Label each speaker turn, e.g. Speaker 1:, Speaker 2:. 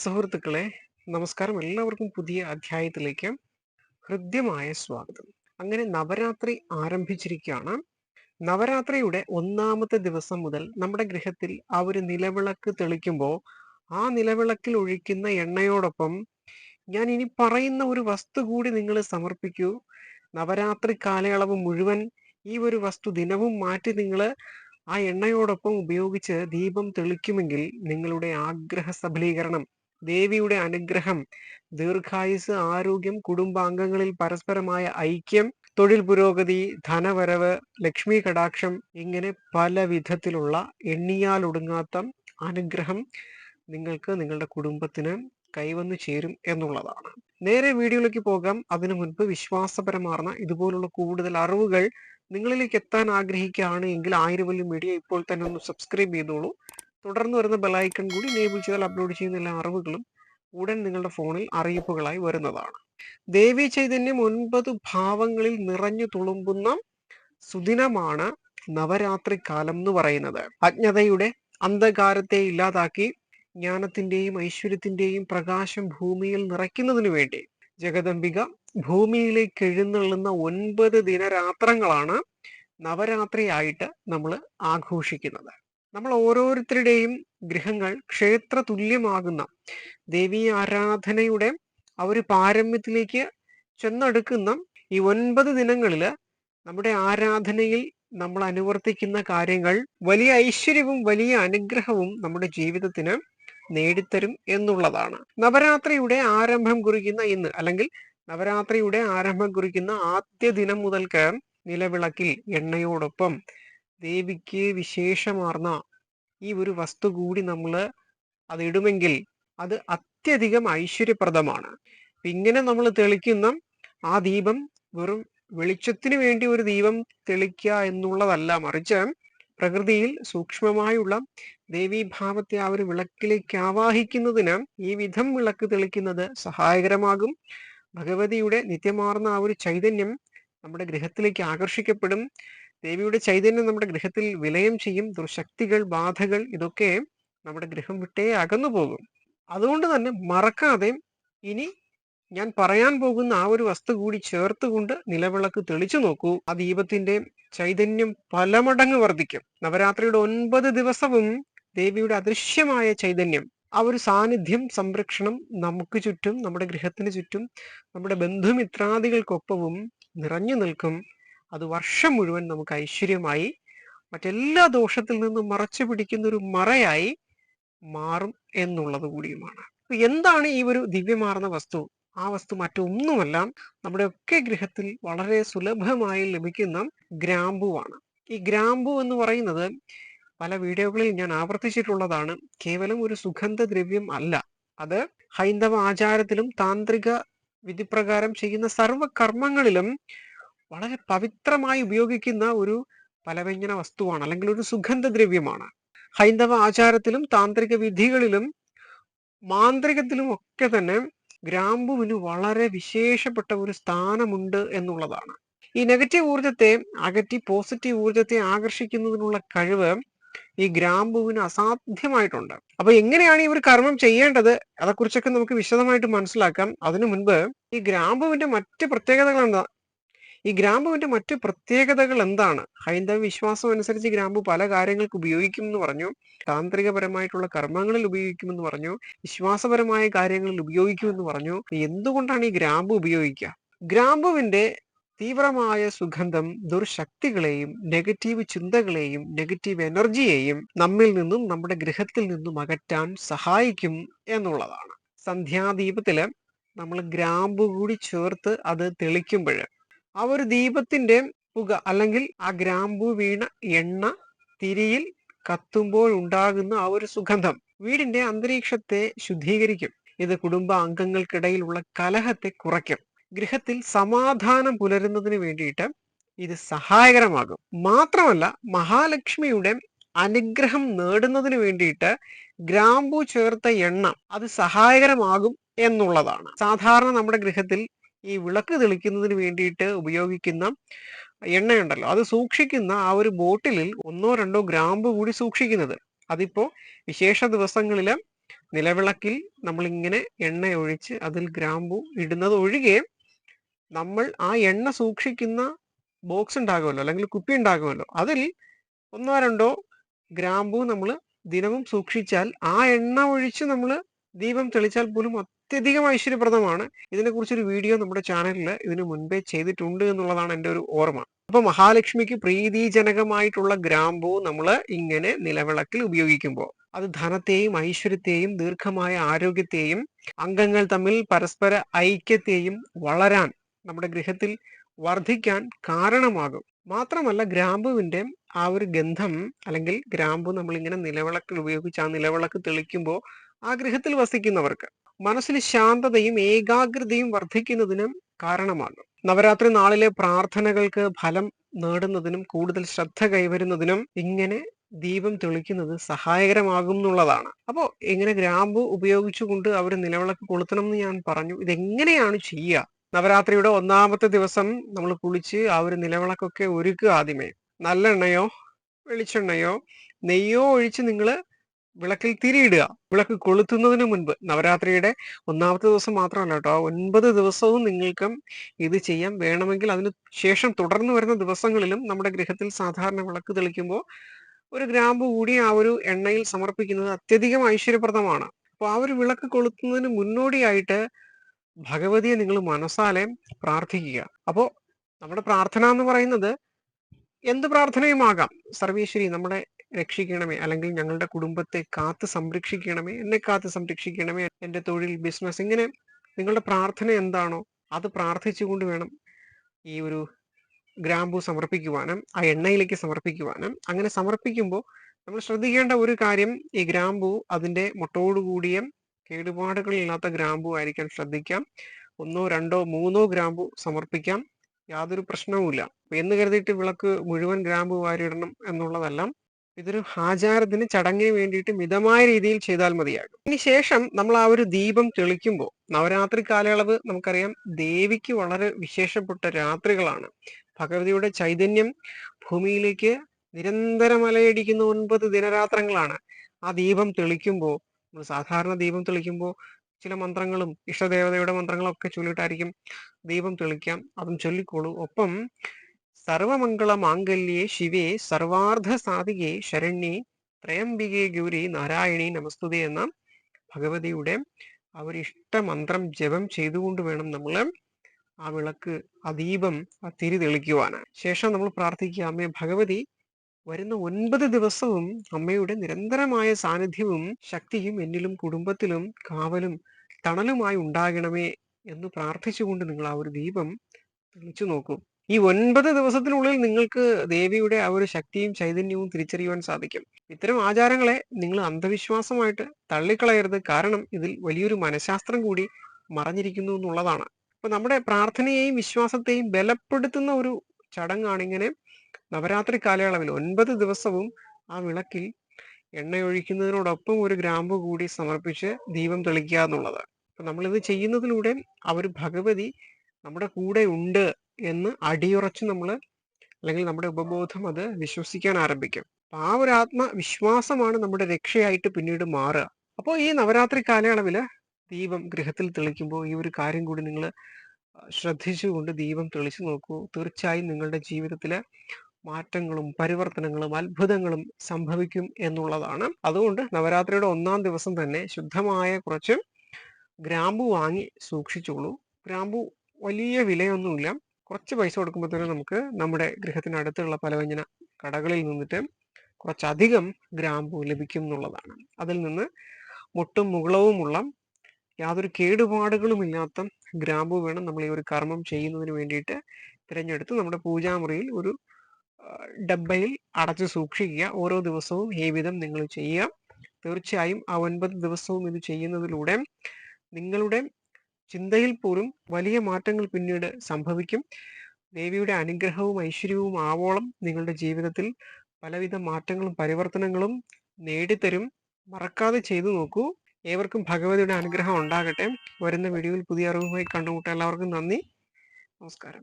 Speaker 1: സുഹൃത്തുക്കളെ നമസ്കാരം. എല്ലാവർക്കും പുതിയ അധ്യായത്തിലേക്ക് ഹൃദ്യമായ സ്വാഗതം. അങ്ങനെ നവരാത്രി ആരംഭിച്ചിരിക്കുകയാണ്. നവരാത്രിയുടെ ഒന്നാമത്തെ ദിവസം മുതൽ നമ്മുടെ ഗൃഹത്തിൽ ആ ഒരു നിലവിളക്ക് തെളിക്കുമ്പോൾ ആ നിലവിളക്കിൽ ഒഴിക്കുന്ന എണ്ണയോടൊപ്പം ഞാൻ ഇനി പറയുന്ന ഒരു വസ്തു കൂടി നിങ്ങൾ സമർപ്പിക്കൂ. നവരാത്രി കാലയളവ് മുഴുവൻ ഈ ഒരു വസ്തു ദിനവും മാറ്റി നിങ്ങൾ ആ എണ്ണയോടൊപ്പം ഉപയോഗിച്ച് ദീപം തെളിക്കുമെങ്കിൽ നിങ്ങളുടെ ആഗ്രഹ സബലീകരണം ദേവിയുടെ അനുഗ്രഹം ദീർഘായുസ് ആരോഗ്യം കുടുംബാംഗങ്ങളിൽ പരസ്പരമായ ഐക്യം തൊഴിൽ പുരോഗതി ധനവരവ് ലക്ഷ്മി കടാക്ഷം ഇങ്ങനെ പല വിധത്തിലുള്ള എണ്ണിയാൽ ഒടുങ്ങാത്ത അനുഗ്രഹം നിങ്ങൾക്ക് നിങ്ങളുടെ കുടുംബത്തിന് കൈവന്നു ചേരും എന്നുള്ളതാണ്. നേരെ വീഡിയോയിലേക്ക് പോകാം. അതിനു മുൻപ് വിശ്വാസപരമാർന്ന ഇതുപോലുള്ള കൂടുതൽ അറിവുകൾ നിങ്ങളിലേക്ക് എത്താൻ ആഗ്രഹിക്കുകയാണ് എങ്കിൽ ആയിരവല്യം മീഡിയ ഇപ്പോൾ തന്നെ ഒന്ന് സബ്സ്ക്രൈബ് ചെയ്തോളൂ. തുടർന്ന് വരുന്ന ബെലൈക്കൺ കൂടി എനേബിൾ ചെയ്താൽ അപ്ലോഡ് ചെയ്യുന്ന എല്ലാ അറിവുകളും ഉടൻ നിങ്ങളുടെ ഫോണിൽ അറിയിപ്പുകളായി വരുന്നതാണ്. ദേവി ചൈതന്യം ഒൻപത് ഭാവങ്ങളിൽ നിറഞ്ഞു തുളുമ്പുന്ന സുദിനമാണ് നവരാത്രി കാലം എന്ന് പറയുന്നത്. അജ്ഞതയുടെ അന്ധകാരത്തെ ഇല്ലാതാക്കി ജ്ഞാനത്തിന്റെയും ഐശ്വര്യത്തിന്റെയും പ്രകാശം ഭൂമിയിൽ നിറയ്ക്കുന്നതിനു വേണ്ടി ജഗദംബിക ഭൂമിയിലേക്ക് എഴുന്നള്ളുന്ന ഒൻപത് ദിനരാത്രങ്ങളാണ് നവരാത്രിയായിട്ട് നമ്മൾ ആഘോഷിക്കുന്നത്. നമ്മൾ ഓരോരുത്തരുടെയും ഗൃഹങ്ങൾ ക്ഷേത്ര തുല്യമാകുന്ന ദേവീ ആരാധനയുടെ ആ ഒരു പാരമ്യത്തിലേക്ക് ചെന്നടുക്കുന്ന ഈ ഒൻപത് ദിനങ്ങളിൽ നമ്മുടെ ആരാധനയിൽ നമ്മൾ അനുവർത്തിക്കുന്ന കാര്യങ്ങൾ വലിയ ഐശ്വര്യവും വലിയ അനുഗ്രഹവും നമ്മുടെ ജീവിതത്തിന് നേടിത്തരും എന്നുള്ളതാണ്. നവരാത്രിയുടെ ആരംഭം കുറിക്കുന്ന ഇന്ന് അല്ലെങ്കിൽ നവരാത്രിയുടെ ആരംഭം കുറിക്കുന്ന ആദ്യ ദിനം മുതൽക്ക് നിലവിളക്കിൽ എണ്ണയോടൊപ്പം ദേവിക്ക് വിശേഷമാർന്ന ഈ ഒരു വസ്തു കൂടി നമ്മൾ അതിടുമെങ്കിൽ അത് അത്യധികം ഐശ്വര്യപ്രദമാണ്. ഇങ്ങനെ നമ്മൾ തെളിക്കുന്ന ആ ദീപം വെറും വെളിച്ചത്തിന് വേണ്ടി ഒരു ദീപം തെളിക്കുക എന്നുള്ളതല്ല മറിച്ച് പ്രകൃതിയിൽ സൂക്ഷ്മമായുള്ള ദേവീഭാവത്തെ ആ ഒരു വിളക്കിലേക്ക് ആവാഹിക്കുന്നതിന് ഈ വിധം വിളക്ക് തെളിക്കുന്നത് സഹായകരമാകും. ഭഗവതിയുടെ നിത്യമാർന്ന ആ ഒരു ചൈതന്യം നമ്മുടെ ഗൃഹത്തിലേക്ക് ആകർഷിക്കപ്പെടും. ദേവിയുടെ ചൈതന്യം നമ്മുടെ ഗൃഹത്തിൽ വിലയം ചെയ്യും. ദുർശക്തികൾ ബാധകൾ ഇതൊക്കെ നമ്മുടെ ഗൃഹം വിട്ടേ അകന്നു പോകും. അതുകൊണ്ട് തന്നെ മറക്കാതെ ഇനി ഞാൻ പറയാൻ പോകുന്ന ആ ഒരു വസ്തു കൂടി ചേർത്തുകൊണ്ട് നിലവിളക്ക് തെളിച്ചു നോക്കൂ. ആ ദീപത്തിന്റെ ചൈതന്യം പല മടങ്ങ് വർദ്ധിക്കും. നവരാത്രിയുടെ ഒൻപത് ദിവസവും ദേവിയുടെ അദൃശ്യമായ ചൈതന്യം ആ ഒരു സാന്നിധ്യം സംരക്ഷണം നമുക്ക് ചുറ്റും നമ്മുടെ ഗൃഹത്തിന് ചുറ്റും നമ്മുടെ ബന്ധുമിത്രാദികൾക്കൊപ്പവും നിറഞ്ഞു നിൽക്കും. അത് വർഷം മുഴുവൻ നമുക്ക് ഐശ്വര്യമായി മറ്റെല്ലാ ദോഷത്തിൽ നിന്നും മറച്ചു പിടിക്കുന്ന ഒരു മറയായി മാറും എന്നുള്ളത് കൂടിയുമാണ്. എന്താണ് ഈ ഒരു ദിവ്യമാർന്ന വസ്തു? ആ വസ്തു മറ്റൊന്നുമല്ല നമ്മുടെ ഒക്കെ ഗൃഹത്തിൽ വളരെ സുലഭമായി ലഭിക്കുന്ന ഗ്രാമ്പുവാണ്. ഈ ഗ്രാമ്പു എന്ന് പറയുന്നത് പല വീഡിയോകളിൽ ഞാൻ ആവർത്തിച്ചിട്ടുള്ളതാണ്. കേവലം ഒരു സുഗന്ധ ദ്രവ്യം അല്ല. അത് ഹൈന്ദവ ആചാരത്തിലും താന്ത്രിക വിധിപ്രകാരം ചെയ്യുന്ന സർവ കർമ്മങ്ങളിലും വളരെ പവിത്രമായി ഉപയോഗിക്കുന്ന ഒരു പലവ്യഞ്ജന വസ്തുവാണ് അല്ലെങ്കിൽ ഒരു സുഗന്ധദ്രവ്യമാണ്. ഹൈന്ദവ ആചാരത്തിലും താന്ത്രിക വിധികളിലും മാന്ത്രികത്തിലും ഒക്കെ തന്നെ ഗ്രാമ്പുവിന് വളരെ വിശേഷപ്പെട്ട ഒരു സ്ഥാനമുണ്ട് എന്നുള്ളതാണ്. ഈ നെഗറ്റീവ് ഊർജത്തെ അകറ്റി പോസിറ്റീവ് ഊർജത്തെ ആകർഷിക്കുന്നതിനുള്ള കഴിവ് ഈ ഗ്രാമ്പുവിന് അസാധ്യമായിട്ടുണ്ട്. അപ്പൊ എങ്ങനെയാണ് ഒരു കർമ്മം ചെയ്യേണ്ടത്? അതേക്കുറിച്ചൊക്കെ നമുക്ക് വിശദമായിട്ട് മനസ്സിലാക്കാം. അതിനു മുൻപ് ഈ ഗ്രാമ്പുവിന്റെ മറ്റ് പ്രത്യേകതകൾ ഈ ഗ്രാമ്പുവിന്റെ മറ്റു പ്രത്യേകതകൾ എന്താണ്? ഹൈന്ദവ വിശ്വാസം അനുസരിച്ച് ഗ്രാമ്പു പല കാര്യങ്ങൾക്ക് ഉപയോഗിക്കും എന്ന് പറഞ്ഞു. താന്ത്രികപരമായിട്ടുള്ള കർമ്മങ്ങളിൽ ഉപയോഗിക്കുമെന്ന് പറഞ്ഞു. വിശ്വാസപരമായ കാര്യങ്ങളിൽ ഉപയോഗിക്കുമെന്ന് പറഞ്ഞു. എന്തുകൊണ്ടാണ് ഈ ഗ്രാമ്പു ഉപയോഗിക്കുക? ഗ്രാമ്പുവിന്റെ തീവ്രമായ സുഗന്ധം ദുർശക്തികളെയും നെഗറ്റീവ് ചിന്തകളെയും നെഗറ്റീവ് എനർജിയെയും നമ്മിൽ നിന്നും നമ്മുടെ ഗൃഹത്തിൽ നിന്നും അകറ്റാൻ സഹായിക്കും എന്നുള്ളതാണ്. സന്ധ്യാദീപത്തിൽ നമ്മൾ ഗ്രാമ്പു കൂടി ചേർത്ത് അത് തെളിക്കുമ്പോൾ ആ ഒരു ദീപത്തിന്റെ പുക അല്ലെങ്കിൽ ആ ഗ്രാമ്പു വീണ എണ്ണ തിരിയിൽ കത്തുമ്പോൾ ഉണ്ടാകുന്ന ആ ഒരു സുഗന്ധം വീടിന്റെ അന്തരീക്ഷത്തെ ശുദ്ധീകരിക്കും. ഇത് കുടുംബ അംഗങ്ങൾക്കിടയിലുള്ള കലഹത്തെ കുറയ്ക്കും. ഗൃഹത്തിൽ സമാധാനം പുലരുന്നതിന് വേണ്ടിയിട്ട് ഇത് സഹായകരമാകും. മാത്രമല്ല മഹാലക്ഷ്മിയുടെ അനുഗ്രഹം നേടുന്നതിന് വേണ്ടിയിട്ട് ഗ്രാമ്പു ചേർത്ത എണ്ണ അത് സഹായകരമാകും എന്നുള്ളതാണ്. സാധാരണ നമ്മുടെ ഗൃഹത്തിൽ ഈ വിളക്ക് തെളിക്കുന്നതിന് വേണ്ടിയിട്ട് ഉപയോഗിക്കുന്ന എണ്ണയുണ്ടല്ലോ. അത് സൂക്ഷിക്കുന്ന ആ ഒരു ബോട്ടിലിൽ ഒന്നോ രണ്ടോ ഗ്രാമ്പ് കൂടി സൂക്ഷിക്കുന്നത്. അതിപ്പോ വിശേഷ ദിവസങ്ങളിൽ നിലവിളക്കിൽ നമ്മൾ ഇങ്ങനെ എണ്ണ ഒഴിച്ച് അതിൽ ഗ്രാമ്പു ഇടുന്നത് ഒഴികെ നമ്മൾ ആ എണ്ണ സൂക്ഷിക്കുന്ന ബോക്സ് ഉണ്ടാകുമല്ലോ അല്ലെങ്കിൽ കുപ്പി ഉണ്ടാകുമല്ലോ അതിൽ ഒന്നോ രണ്ടോ ഗ്രാമ്പു നമ്മൾ ദിനവും സൂക്ഷിച്ചാൽ ആ എണ്ണ ഒഴിച്ച് നമ്മൾ ദീപം തെളിച്ചാൽ പോലും അത്യധികം ഐശ്വര്യപ്രദമാണ്. ഇതിനെക്കുറിച്ചൊരു വീഡിയോ നമ്മുടെ ചാനലിൽ ഇതിനു മുൻപേ ചെയ്തിട്ടുണ്ട് എന്നുള്ളതാണ് എന്റെ ഒരു ഓർമ്മ. അപ്പൊ മഹാലക്ഷ്മിക്ക് പ്രീതിജനകമായിട്ടുള്ള ഗ്രാമ്പൂ നമ്മൾ ഇങ്ങനെ നിലവിളക്കിൽ ഉപയോഗിക്കുമ്പോൾ അത് ധനത്തെയും ഐശ്വര്യത്തെയും ദീർഘമായ ആരോഗ്യത്തെയും അംഗങ്ങൾ തമ്മിൽ പരസ്പര ഐക്യത്തെയും വളരാൻ നമ്മുടെ ഗൃഹത്തിൽ വർദ്ധിക്കാൻ കാരണമാകും. മാത്രമല്ല ഗ്രാമ്പുവിന്റെ ആ ഒരു ഗന്ധം അല്ലെങ്കിൽ ഗ്രാമ്പു നമ്മൾ ഇങ്ങനെ നിലവിളക്കിൽ ഉപയോഗിച്ച് ആ നിലവിളക്ക് തെളിക്കുമ്പോൾ ആ ഗൃഹത്തിൽ വസിക്കുന്നവർക്ക് മനസ്സിൽ ശാന്തതയും ഏകാഗ്രതയും വർദ്ധിക്കുന്നതിനും കാരണമാകും. നവരാത്രി നാളിലെ പ്രാർത്ഥനകൾക്ക് ഫലം നേടുന്നതിനും കൂടുതൽ ശ്രദ്ധ കൈവരുന്നതിനും ഇങ്ങനെ ദീപം തെളിക്കുന്നത് സഹായകരമാകും എന്നുള്ളതാണ് അപ്പോൾ എങ്ങനെ ഗ്രാമ്പു ഉപയോഗിച്ചുകൊണ്ട് അവർ നിലവിളക്ക് കൊളുത്തണം എന്ന് ഞാൻ പറഞ്ഞു. ഇതെങ്ങനെയാണ് ചെയ്യുക? നവരാത്രിയുടെ ഒന്നാമത്തെ ദിവസം നമ്മൾ കുളിച്ച് ആ ഒരു നിലവിളക്കൊക്കെ ഒരുക്കുക ആദ്യമേ. നല്ലെണ്ണയോ വെളിച്ചെണ്ണയോ? നെയ്യോ ഒഴിച്ച് നിങ്ങൾ വിളക്കിൽ തിരിയിടുക വിളക്ക് കൊളുത്തുന്നതിന് മുൻപ് നവരാത്രിയുടെ ഒന്നാമത്തെ ദിവസം മാത്രമല്ല കേട്ടോ. ഒൻപത് ദിവസവും നിങ്ങൾക്കും ഇത് ചെയ്യാം വേണമെങ്കിൽ അതിന് ശേഷം തുടർന്ന് വരുന്ന ദിവസങ്ങളിലും നമ്മുടെ ഗൃഹത്തിൽ സാധാരണ വിളക്ക് തെളിക്കുമ്പോൾ ഒരു ഗ്രാമ്പ് കൂടി ആ ഒരു എണ്ണയിൽ സമർപ്പിക്കുന്നത് അത്യധികം ഐശ്വര്യപ്രദമാണ്. അപ്പോൾ ആ ഒരു വിളക്ക് കൊളുത്തുന്നതിന് മുന്നോടിയായിട്ട് ഭഗവതിയെ നിങ്ങൾ മനസ്സാലെ പ്രാർത്ഥിക്കുക. അപ്പോൾ നമ്മുടെ പ്രാർത്ഥന എന്ന് പറയുന്നത് എന്ത് പ്രാർത്ഥനയുമാകാം? സർവേശ്വരി നമ്മളെ രക്ഷിക്കണമേ. അല്ലെങ്കിൽ ഞങ്ങളുടെ കുടുംബത്തെ കാത്തു സംരക്ഷിക്കണമേ. എന്നെ കാത്ത് സംരക്ഷിക്കണമേ. എന്റെ തൊഴിൽ ബിസിനസ് ഇങ്ങനെ നിങ്ങളുടെ പ്രാർത്ഥന എന്താണോ അത് പ്രാർത്ഥിച്ചുകൊണ്ട് വേണം ഈ ഒരു ഗ്രാമ്പു സമർപ്പിക്കുവാനും ആ എണ്ണയിലേക്ക് സമർപ്പിക്കുവാനും. അങ്ങനെ സമർപ്പിക്കുമ്പോൾ നമ്മൾ ശ്രദ്ധിക്കേണ്ട ഒരു കാര്യം ഈ ഗ്രാമ്പു അതിന്റെ മുട്ടോടുകൂടിയ കേടുപാടുകളില്ലാത്ത ഗ്രാമ്പു ആയിരിക്കാൻ ശ്രദ്ധിക്കാം. ഒന്നോ രണ്ടോ മൂന്നോ ഗ്രാമ്പു സമർപ്പിക്കാം. യാതൊരു പ്രശ്നവുമില്ല. എന്ന് കരുതിയിട്ട് വിളക്ക് മുഴുവൻ ഗ്രാമ്പു വാരിയിടണം എന്നുള്ളതെല്ലാം ഇതൊരു ആചാരത്തിന് ചടങ്ങിന് വേണ്ടിയിട്ട് മിതമായ രീതിയിൽ ചെയ്താൽ മതിയാകും. ഇനി ശേഷം നമ്മൾ ആ ഒരു ദീപം തെളിക്കുമ്പോൾ നവരാത്രി കാലയളവ് നമുക്കറിയാം ദേവിക്ക് വളരെ വിശേഷപ്പെട്ട രാത്രികളാണ്. ഭഗവതിയുടെ ചൈതന്യം ഭൂമിയിലേക്ക് നിരന്തരം അലയടിക്കുന്ന ഒൻപത് ദിനരാത്രങ്ങളാണ് ആ ദീപം തെളിക്കുമ്പോൾ നമ്മൾ സാധാരണ ദീപം തെളിക്കുമ്പോൾ ചില മന്ത്രങ്ങളും ഇഷ്ടദേവതയുടെ മന്ത്രങ്ങളും ഒക്കെ ചൊല്ലിയിട്ടായിരിക്കും ദീപം തെളിക്കാം. അതും ചൊല്ലിക്കോളൂ. ഒപ്പം സർവമംഗള മാംഗല്യേ ശിവേ സർവാർദ്ധ സാധികേ ശരണ്യേ ത്രയംബികെ ഗൗരി നാരായണി നമസ്തുതി എന്ന ഭഗവതിയുടെ ആ ഒരു ഇഷ്ടമന്ത്രം ജപം ചെയ്തുകൊണ്ട് വേണം നമ്മൾ ആ വിളക്ക് ആ ദീപം ആ തിരി തെളിക്കുവാന്. ശേഷം നമ്മൾ പ്രാർത്ഥിക്കുക. അമ്മേ ഭഗവതി വരുന്ന ഒൻപത് ദിവസവും അമ്മയുടെ നിരന്തരമായ സാന്നിധ്യവും ശക്തിയും എന്നിലും കുടുംബത്തിലും കാവലും തണലുമായി ഉണ്ടാകണമേ എന്ന് പ്രാർത്ഥിച്ചുകൊണ്ട് നിങ്ങൾ ആ ഒരു ദീപം തെളിച്ചു നോക്കൂ. ഈ ഒൻപത് ദിവസത്തിനുള്ളിൽ നിങ്ങൾക്ക് ദേവിയുടെ ആ ഒരു ശക്തിയും ചൈതന്യവും തിരിച്ചറിയുവാൻ സാധിക്കും. ഇത്തരം ആചാരങ്ങളെ നിങ്ങൾ അന്ധവിശ്വാസമായിട്ട് തള്ളിക്കളയരുത്. കാരണം ഇതിൽ വലിയൊരു മനഃശാസ്ത്രം കൂടി മറഞ്ഞിരിക്കുന്നു എന്നുള്ളതാണ്. അപ്പൊ നമ്മുടെ പ്രാർത്ഥനയെയും വിശ്വാസത്തെയും ബലപ്പെടുത്തുന്ന ഒരു ചടങ്ങാണ് ഇങ്ങനെ നവരാത്രി കാലയളവിൽ ഒൻപത് ദിവസവും ആ വിളക്കിൽ എണ്ണയൊഴിക്കുന്നതിനോടൊപ്പം ഒരു ഗ്രാമ്പ് കൂടി സമർപ്പിച്ച് ദീപം തെളിക്കുക എന്നുള്ളത്. അപ്പൊ നമ്മളിത് ചെയ്യുന്നതിലൂടെ അവർ ഭഗവതി നമ്മുടെ കൂടെ ഉണ്ട് എന്ന് അടിയുറച്ച് നമ്മൾ അല്ലെങ്കിൽ നമ്മുടെ ഉപബോധം അത് വിശ്വസിക്കാൻ ആരംഭിക്കും. അപ്പൊ ആ ഒരു ആത്മവിശ്വാസമാണ് നമ്മുടെ രക്ഷയായിട്ട് പിന്നീട് മാറുക. അപ്പോൾ ഈ നവരാത്രി കാലയളവിൽ ദീപം ഗൃഹത്തിൽ തെളിക്കുമ്പോൾ ഈ ഒരു കാര്യം കൂടി നിങ്ങൾ ശ്രദ്ധിച്ചുകൊണ്ട് ദീപം തെളിച്ചു നോക്കൂ. തീർച്ചയായും നിങ്ങളുടെ ജീവിതത്തിലെ മാറ്റങ്ങളും പരിവർത്തനങ്ങളും അത്ഭുതങ്ങളും സംഭവിക്കും എന്നുള്ളതാണ്. അതുകൊണ്ട് നവരാത്രിയുടെ ഒന്നാം ദിവസം തന്നെ ശുദ്ധമായ കുറച്ച് ഗ്രാമ്പു വാങ്ങി സൂക്ഷിച്ചോളൂ. ഗ്രാമ്പു വലിയ വിലയൊന്നുമില്ല. കുറച്ച് പൈസ കൊടുക്കുമ്പോഴത്തേനും നമുക്ക് നമ്മുടെ ഗൃഹത്തിനടുത്തുള്ള പലവ്യഞ്ജന കടകളിൽ നിന്നിട്ട് കുറച്ചധികം ഗ്രാമ്പു ലഭിക്കും എന്നുള്ളതാണ്. അതിൽ നിന്ന് മുട്ടും മുകളവുമുള്ള യാതൊരു കേടുപാടുകളുമില്ലാത്ത ഗ്രാമ്പു വേണം നമ്മൾ ഈ ഒരു കർമ്മം ചെയ്യുന്നതിന് വേണ്ടിയിട്ട് തിരഞ്ഞെടുത്ത് നമ്മുടെ പൂജാമുറിയിൽ ഒരു ഡബ്ബയിൽ അടച്ചു സൂക്ഷിക്കുക. ഓരോ ദിവസവും ഈ വിധം നിങ്ങൾ ചെയ്യുക. തീർച്ചയായും ആ ഒൻപത് ദിവസവും ഇത് ചെയ്യുന്നതിലൂടെ നിങ്ങളുടെ ചിന്തയിൽ പോലും വലിയ മാറ്റങ്ങൾ പിന്നീട് സംഭവിക്കും. ദേവിയുടെ അനുഗ്രഹവും ഐശ്വര്യവും ആവോളം നിങ്ങളുടെ ജീവിതത്തിൽ പലവിധ മാറ്റങ്ങളും പരിവർത്തനങ്ങളും നേടിത്തരും. മറക്കാതെ ചെയ്തു നോക്കൂ. ഏവർക്കും ഭഗവതിയുടെ അനുഗ്രഹം ഉണ്ടാകട്ടെ. വരുന്ന വീഡിയോയിൽ പുതിയ അറിവുമായി കണ്ടുമുട്ടാം എല്ലാവർക്കും നന്ദി. നമസ്കാരം.